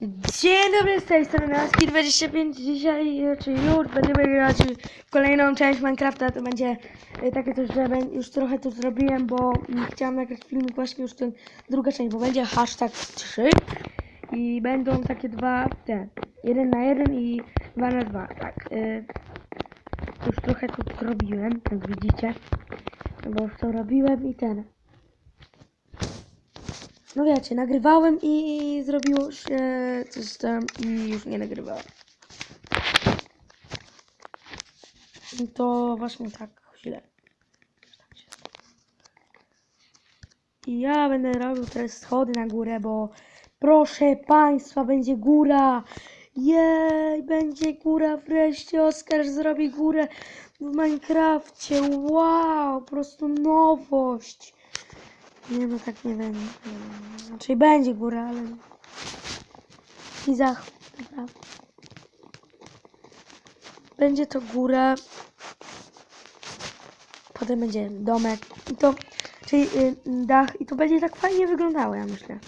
Dzień dobry, z tej strony Aski25. Dzisiaj, e, czyli już będziemy grać kolejną część Minecrafta. To będzie e, takie coś, że już trochę to zrobiłem, bo mm, chciałam nagrać filmik właśnie już ten druga część, bo będzie hashtag 3 i będą takie dwa, te, jeden na jeden i dwa na dwa, tak. e, Już trochę to zrobiłem, jak widzicie, bo już to robiłem i ten. No wiecie, nagrywałem i zrobiło się coś tam i już nie nagrywałem. To właśnie tak źle. I ja będę robił teraz schody na górę, bo proszę Państwa, będzie góra. Jej, będzie góra wreszcie. Oskar zrobi górę w Minecrafcie. Wow, po prostu nowość. Nie no, tak nie będzie. Znaczy będzie góra, ale... I zachód, naprawdę. Będzie to góra. Potem będzie domek. I to... Czyli y, dach. I to będzie tak fajnie wyglądało, ja myślę.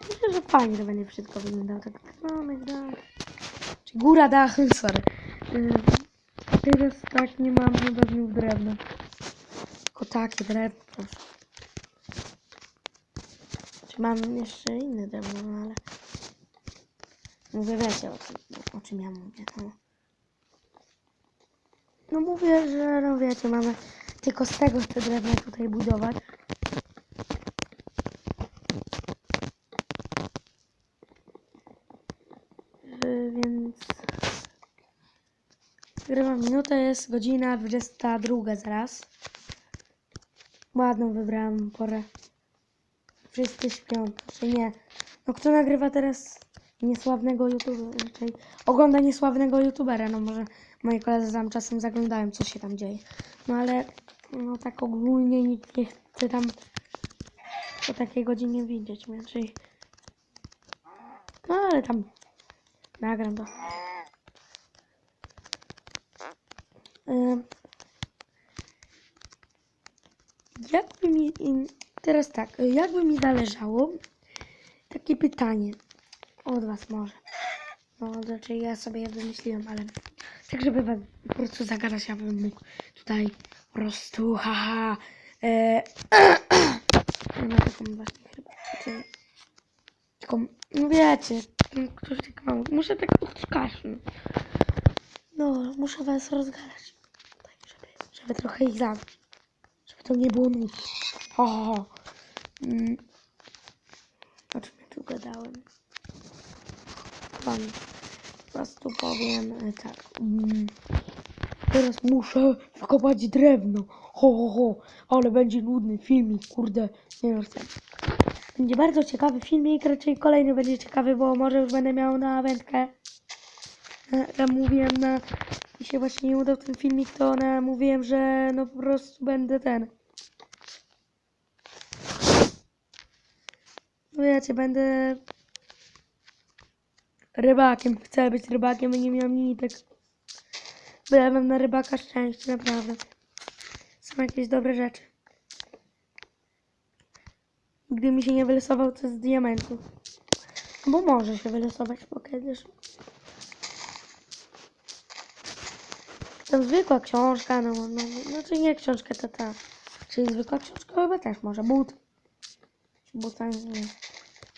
Myślę, że fajnie to będzie wszystko wyglądało. Tak domek, dach. Czyli góra, dach, sorry. Y, teraz tak nie mam chyba drewna. Tylko takie drewno. Czy mam jeszcze inne drewno, no ale... Mówię, wiecie o czym, o czym ja mówię, no. No mówię, że no wiecie, mamy tylko z tego te drewno tutaj budować. Więc... Nagrywam minutę, jest godzina 22 zaraz. Ładną wybrałam porę. Wszyscy śpią, czy nie? No kto nagrywa teraz niesławnego youtubera, czyli ogląda niesławnego youtubera, no może moi koledzy tam czasem zaglądają, co się tam dzieje. No ale no tak ogólnie nikt nie chce tam o takiej godzinie widzieć, mnie, no ale tam nagram to. Ym, Jakby mi. Teraz tak, jakby mi zależało. Takie pytanie. Od Was może. No, znaczy ja sobie je wymyśliłem, ale. Tak, żeby Was po prostu zagadać, ja bym mógł tutaj po prostu, haha. E, no taką właśnie chyba. Znaczy, taką, no wiecie, no, ktoś tak ma. Muszę tak odkaszleć. No, muszę Was rozgadać. Tak, żeby, żeby trochę ich zabrać. To nie było nudne. Ho, ho, ho. Mm. O czym ja tu gadałem? Wam po prostu powiem e, tak. Mm. Teraz muszę wykopać drewno. Ho, ho, ho. Ale będzie nudny filmik, kurde. Nie chcę. Będzie bardzo ciekawy filmik, raczej kolejny będzie ciekawy, bo może już będę miał na wędkę. E, Ja mówiłem na... Mi się właśnie nie udał ten filmik, to na... mówiłem, że no po prostu będę ten... No wiecie, będę rybakiem. Chcę być rybakiem i nie miałem nitek. Mam na rybaka szczęście, naprawdę. Są jakieś dobre rzeczy. Gdy mi się nie wylosował, to z diamentu. Bo może się wylosować, bo kiedyś. To zwykła książka, no, no, znaczy nie książka, to ta. Czyli zwykła książka chyba też może. But. Buta nie.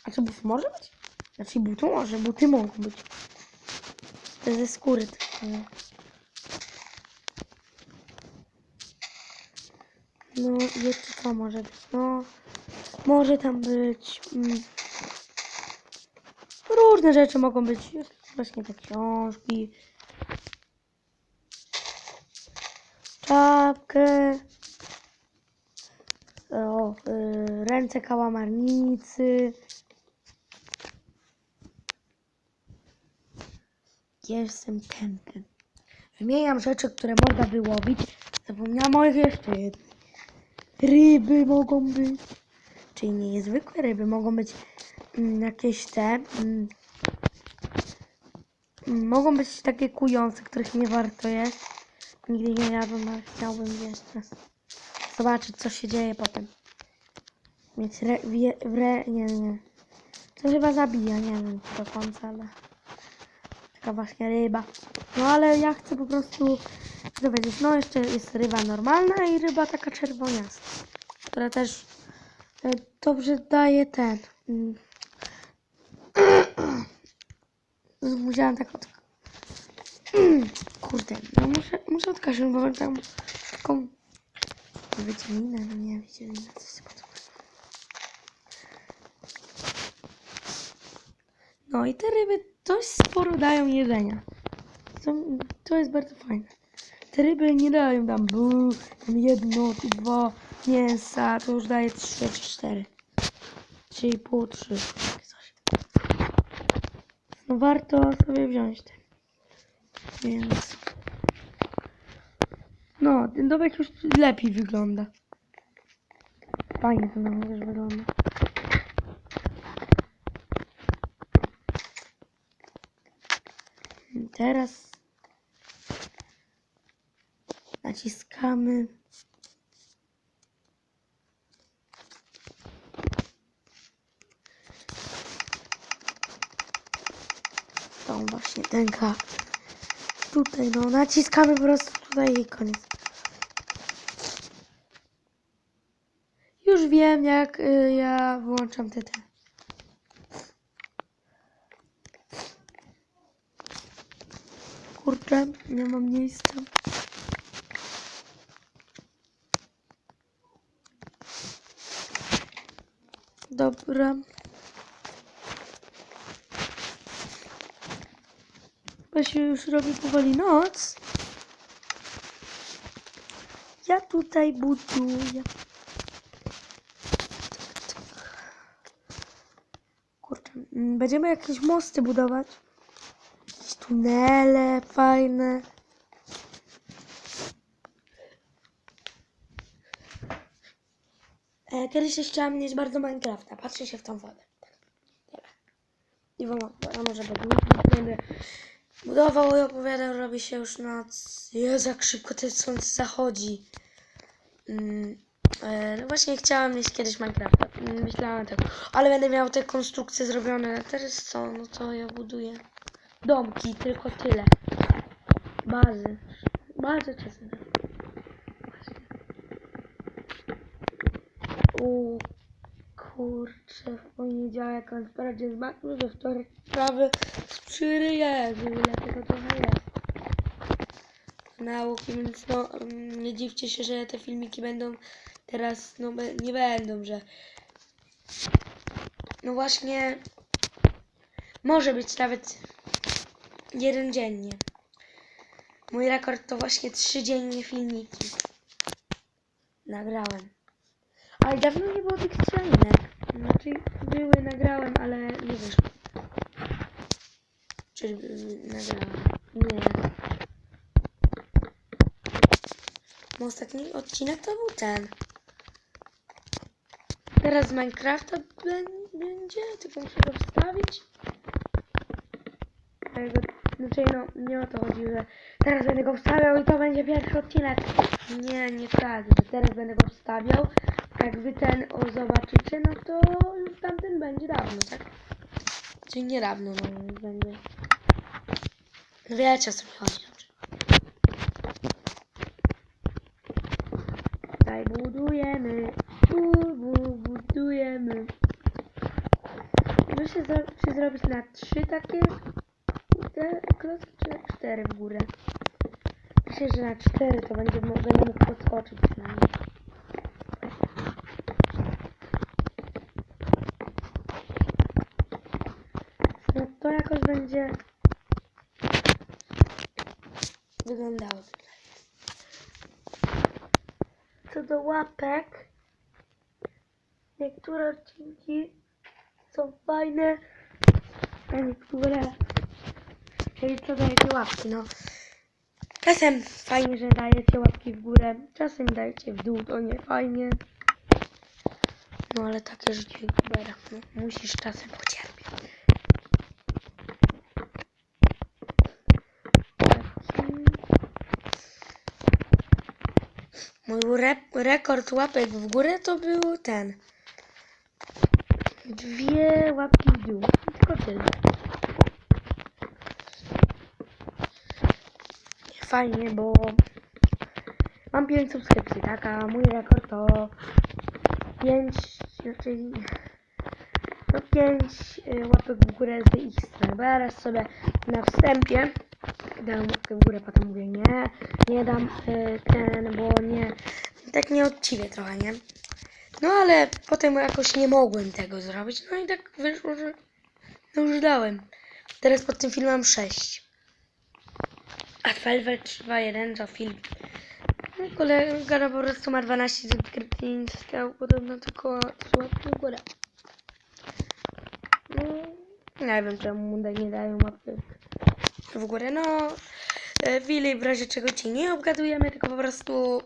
A czy but może być? Znaczy butu może, buty mogą być. To ze skóry tylko. nie? No i jeszcze co może być? No może tam być mm, różne rzeczy mogą być. Właśnie te książki. Czapkę. O, y, ręce kałamarnicy. Jestem kępem. Wymieniam rzeczy, które można wyłowić. Zapomniałam o jeszcze jednej. Ryby mogą być. Czyli nie niezwykłe ryby, mogą być mm, jakieś te. Mm, mogą być takie kujące, których nie warto jeść. Nigdy nie jadłem, ale chciałbym jeszcze zobaczyć, co się dzieje potem. Mieć re, wie, wre, nie, nie. To chyba zabija, nie wiem do końca, ale taka właśnie ryba. No ale ja chcę po prostu dowiedzieć, no jeszcze jest ryba normalna i ryba taka czerwoniasta, która też e, dobrze daje ten. Musiałam tak od... Kurde, no muszę, muszę odkażę, bo tam taką wycielinę, no nie, wycielinę, coś podoba. No i te ryby dość sporo dają jedzenia. To, to jest bardzo fajne. Te ryby nie dają tam bu, tam jedno, dwa mięsa, to już daje trzy czy cztery. Trzy i pół, trzy. No warto sobie wziąć te. Więc... No, ten domek już lepiej wygląda. Fajnie ten domek już wygląda. Teraz naciskamy. Tą właśnie ten. Tutaj no, naciskamy po prostu tutaj i koniec. Już wiem jak y, ja włączam te te. Kurczę, nie mam miejsca. Dobra. Się już robi powoli noc. Ja tutaj buduję. Kurczę, mm, będziemy jakieś mosty budować. Jakieś tunele fajne. E, kiedyś też chciałam mieć bardzo Minecrafta. Patrzę się w tą wodę. Tyle. I wam opowiadam, może będę budował i opowiadał, robi się już noc. Jezu, jak szybko ten słońce zachodzi. Mm, no właśnie chciałam mieć kiedyś Minecrafta. Myślałam tak, ale będę miał te konstrukcje zrobione. Teraz co? No to ja buduję domki, tylko tyle. Bazy. Bazy czasem. U kurczę, w poniedziałek on sprawdzie z matmy, we wtorek sprawy z przyryje, dlatego trochę jest. Nauki, więc no mm, nie dziwcie się, że te filmiki będą teraz, no nie będą, że no właśnie może być nawet jeden dziennie. Mój rekord to właśnie trzy dziennie filmiki. Nagrałem. Ale dawno nie było tych strzelinek. Znaczy były, nagrałem, ale nie wyszło. Czy y, nagrałem? Nie. Bo ostatni odcinek to był ten. Teraz Minecrafta bę- będzie, tylko muszę go wstawić. Znaczy no, nie o to chodzi, że teraz będę go wstawiał i to będzie pierwszy odcinek. Nie, nie tak, że teraz będę go wstawiał. Jak wy ten o, zobaczycie, no to już tamten będzie dawno, tak? Czyli nie dawno, no będzie. Wiecie o co mi chodzi, dobrze. Tutaj budujemy, tu bu, budujemy. Muszę zro czy zrobić na trzy takie te klocki, czy na cztery w górę? Myślę, że na cztery to będzie, będę mógł podskoczyć przynajmniej. No to jakoś będzie wyglądało tutaj. Co do łapek, niektóre odcinki są fajne, a niektóre, czyli co dajecie łapki, no. Czasem fajnie, że dajecie łapki w górę, czasem dajecie w dół, to nie fajnie. No ale takie życie youtubera, no, musisz czasem pocierpieć. Mój re rekord łapek w górę to był ten. Dwie łapki w dół. Tylko tyle. Fajnie, bo mam 5 subskrypcji, tak? A mój rekord to 5, znaczy no 5 łapek w górę z ich strony. Bo ja raz sobie na wstępie dam łapkę w górę, potem mówię nie, nie dam y, ten, bo nie, tak nieuczciwie trochę, nie? No ale potem jakoś nie mogłem tego zrobić, no i tak wyszło, że no już dałem. Teraz pod tym filmem mam 6. A Velvet 2.1 to film. No, kolega no, po prostu ma 12 subskrypcji i został podobno tylko 3 łapki w górę. No, nie wiem czemu mu nie dają łapek w górę. No, Filip w razie czego ci nie obgadujemy, tylko po prostu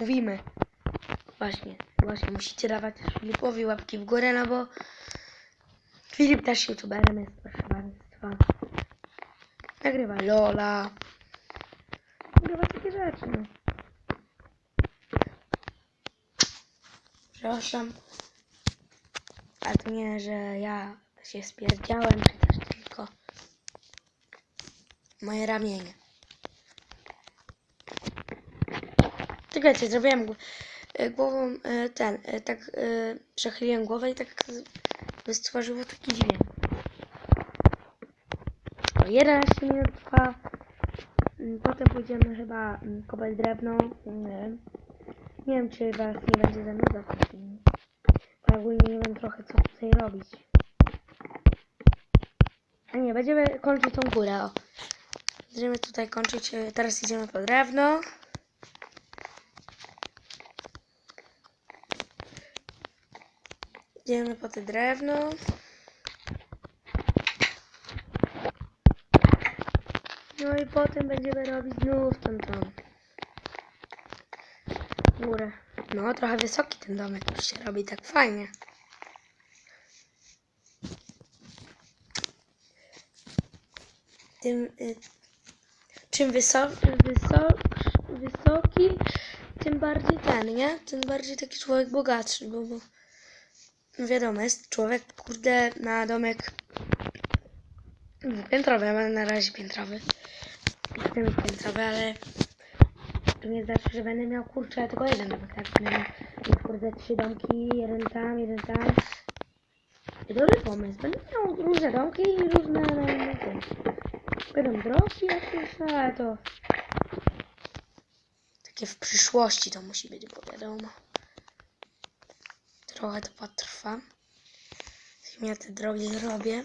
mówimy. Właśnie, właśnie musicie dawać Filipowi łapki w górę, no bo Filip też youtuberem jest, proszę państwa. Nagrywa Lola. Nagrywa takie rzeczy, no. Przepraszam. A to nie, że ja się spierdziałem, czy też tylko moje ramienie. Czekajcie, zrobiłem głową e, ten, e, tak e, przechyliłem głowę i tak stworzyło taki dźwięk. O, 11 minut trwa. Mm, Potem pójdziemy chyba mm, kopać drewno. Nie wiem. Nie wiem, czy was nie będzie zanudzał ja ogólnie nie wiem trochę, co tutaj robić. A nie, będziemy kończyć tą górę, o. Będziemy tutaj kończyć, e, teraz idziemy po drewno. Idziemy po te drewno. No i potem będziemy robić znów ten dom. Górę. No, trochę wysoki ten domek już się robi tak fajnie. Tym, y, czym wysok, wysok, wysoki, tym bardziej ten, nie? Tym bardziej taki człowiek bogatszy, bo, bo no wiadomo, jest człowiek, kurde, na domek dwupiętrowy, ja na razie piętrowy. Chcę mieć piętrowy, ale to nie znaczy, że będę miał kurczę tylko jeden domek, tak? Będę miał kurde trzy domki, jeden tam, jeden tam. I dobry pomysł, będę miał różne domki i różne, no, no. Będą drogi jakieś, ale to takie w przyszłości to musi być, bo wiadomo. Trochę to potrwa. Ja te drogi zrobię.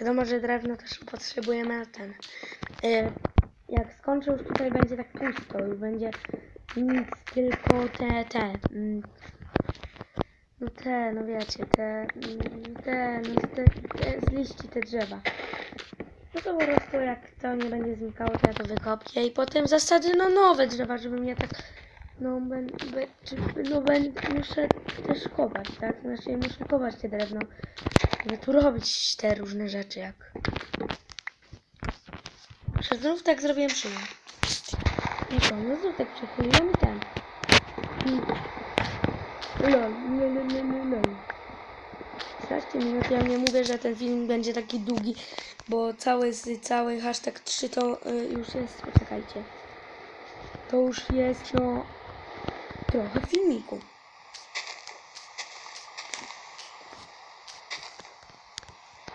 Wiadomo, że drewno też potrzebujemy na ten. Y, Jak skończę już tutaj będzie tak pusto, już będzie nic, tylko te, te, mm, no te, no wiecie, te, mm, te, no te, te, z liści te drzewa. No to po prostu jak to nie będzie znikało, to ja to wykopię i potem zasadzę no nowe drzewa, żeby mnie tak... No, ben, be, czy, no ben, muszę też kopać, tak? Znaczy muszę kopać te drewno, żeby tu robić te różne rzeczy, jak... Że znów tak zrobiłem przy nim. Nie no, pomnę, znów tak przechuliłem i ten. Lol, lol, lol, lol. 15 minut. Ja nie mówię, że ten film będzie taki długi, bo cały, cały hashtag 3 to y, już jest, poczekajcie. To już jest, no, trochę filmiku.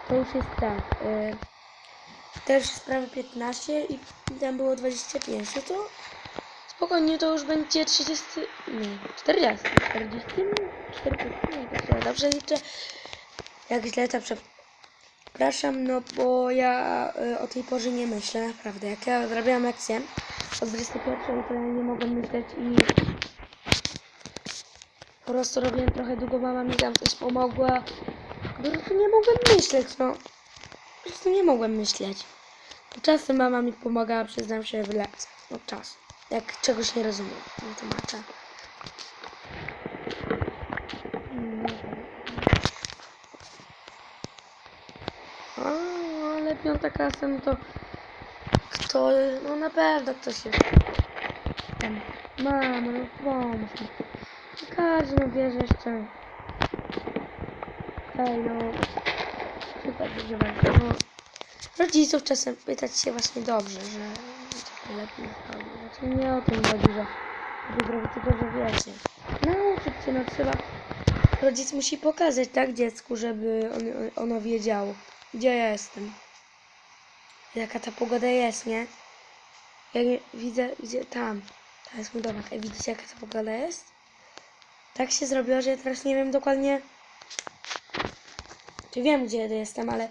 To już jest tak. Y, też sprawy 15 i tam było 25, no to spokojnie to już będzie 30, nie, 40, 40, 40, nie, dobrze liczę. Jak źle to przepraszam, no bo ja y, o tej porze nie myślę, naprawdę. Jak ja zrobiłam lekcję o 21, to ja nie mogłem myśleć i po prostu robiłem trochę długo, mama mi tam coś pomogła. Po prostu nie mogłem myśleć, no. Po prostu nie mogłem myśleć. Czasem mama mi pomagała, przyznam się, w lekcjach. No czas. Jak czegoś nie rozumiem, nie tłumaczę. O, ale piąta klasa, no to kto, no na pewno ktoś jest jestem. Mamo, no pomóż mi. Każdy no wiesz jeszcze. Ej, no. Super, będzie bardzo. No. Rodziców czasem pytać się właśnie dobrze, że że lepiej zrobić. Znaczy nie o tym chodzi, że zrobić, tylko że wiecie. Nauczyć się, no trzeba. Rodzic musi pokazać, tak, dziecku, żeby on, ono wiedziało, gdzie ja jestem. Jaka ta pogoda jest, nie? Ja nie widzę, widzę tam. Tam jest mój domek. Ej, widzicie jaka ta pogoda jest? Tak się zrobiło, że ja teraz nie wiem dokładnie. Czy wiem gdzie jestem, ale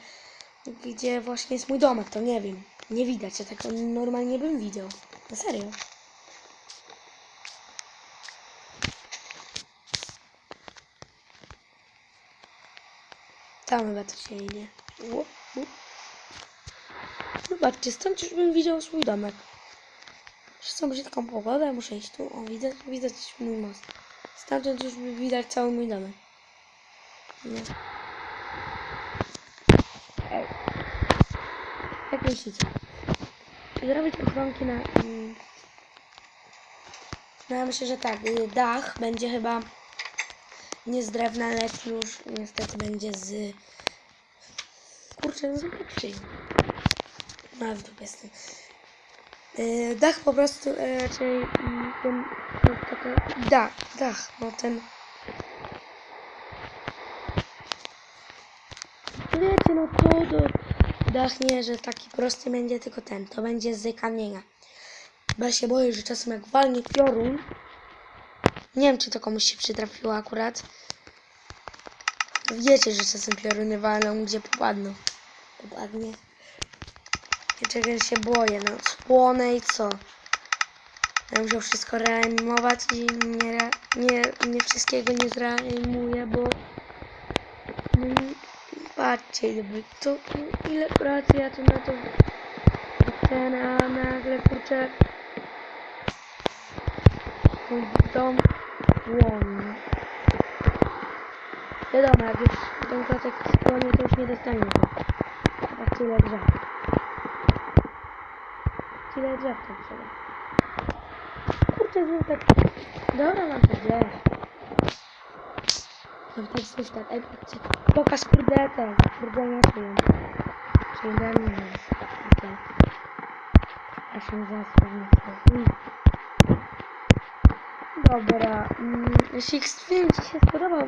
gdzie właśnie jest mój domek, to nie wiem. Nie widać, ja tak normalnie bym widział. Na serio. Tam chyba to się idzie. Zobaczcie, stąd już bym widział swój domek. Przez tą brzydką pogodę muszę iść tu. O, widać, widać mój most. Stamtąd już by widać cały mój domek. Nie. Ej. Jak myślicie? Zrobić ochronki na... Mm, no ja myślę, że tak. y, Dach będzie chyba nie z drewna, lecz już niestety będzie z... Kurczę, z epoksy. No, w dupie tym. Y, Dach po prostu, y, raczej mm, ten, dach, dach, no ten, wiecie, no to, to dach nie, że taki prosty będzie, tylko ten, to będzie z kamienia. Bo się boję, że czasem jak walnie piorun, nie wiem, czy to komuś się przytrafiło akurat, wiecie, że czasem pioruny walą, gdzie popadną. Popadnie. Ja czegoś się boję, no spłonę i co? Ja muszę wszystko reanimować i nie, nie, nie wszystkiego nie zreanimuję, bo patrzcie, jakby to ile pracy ja tu na to ten, a nagle kurczę mój dom płonie. Wiadomo, jak już ten klocek spłonie, to już nie dostanie go. A tyle drzew. Tyle drzew to trzeba. Kurczę, znów tak... Dobra, mam to drzew. Mam tak znów tak... Ej, patrzcie. Pokaż kurde ten. Kurde, wiem. Czyli ja nie wiem. Okej. Ja się zasłonię. Dobra. Mm, jeśli film Ci się spodobał,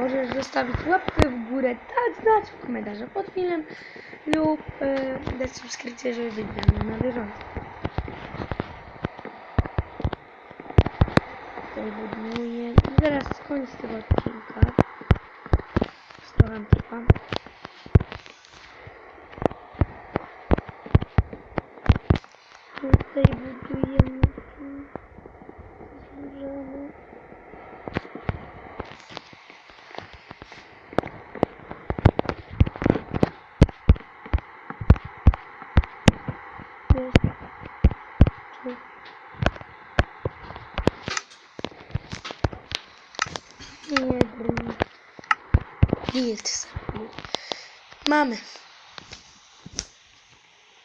możesz zostawić łapkę w górę, dać znać w komentarzach pod filmem lub e, dać subskrypcję, żeby być ze mną na bieżąco. Tutaj. I zaraz koniec tego odcinka. Stałam trwa. Tutaj budujemy. Złożone. Jeszcze. Nie brń. Wild. Mamy.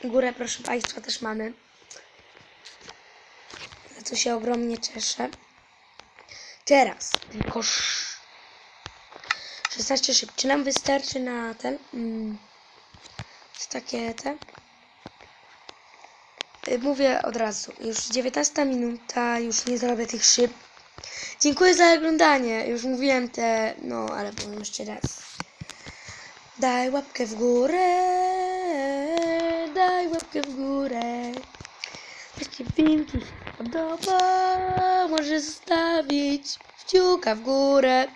Górę, proszę Państwa, też mamy. Za co się ogromnie cieszę. Teraz tylko sz- 16 szyb. Czy nam wystarczy na ten? Mm, takie te? Y, Mówię od razu. Już 19 minuta, już nie zrobię tych szyb. Dziękuję za oglądanie. Już mówiłem te, no ale powiem jeszcze raz. Daj łapkę w górę, daj łapkę w górę. Jeśli film Ci się podoba, możesz zostawić kciuka w górę.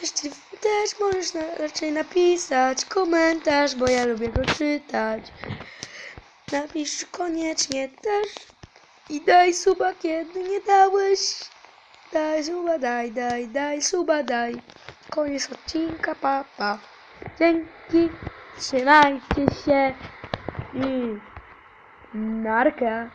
Jeśli też możesz na, raczej napisać komentarz, bo ja lubię go czytać. Napisz koniecznie też i daj suba, kiedy nie dałeś. Daj suba, daj, daj, daj suba, daj. Koniec odcinka, papa. Pa. Dzięki, trzymajcie się i narka.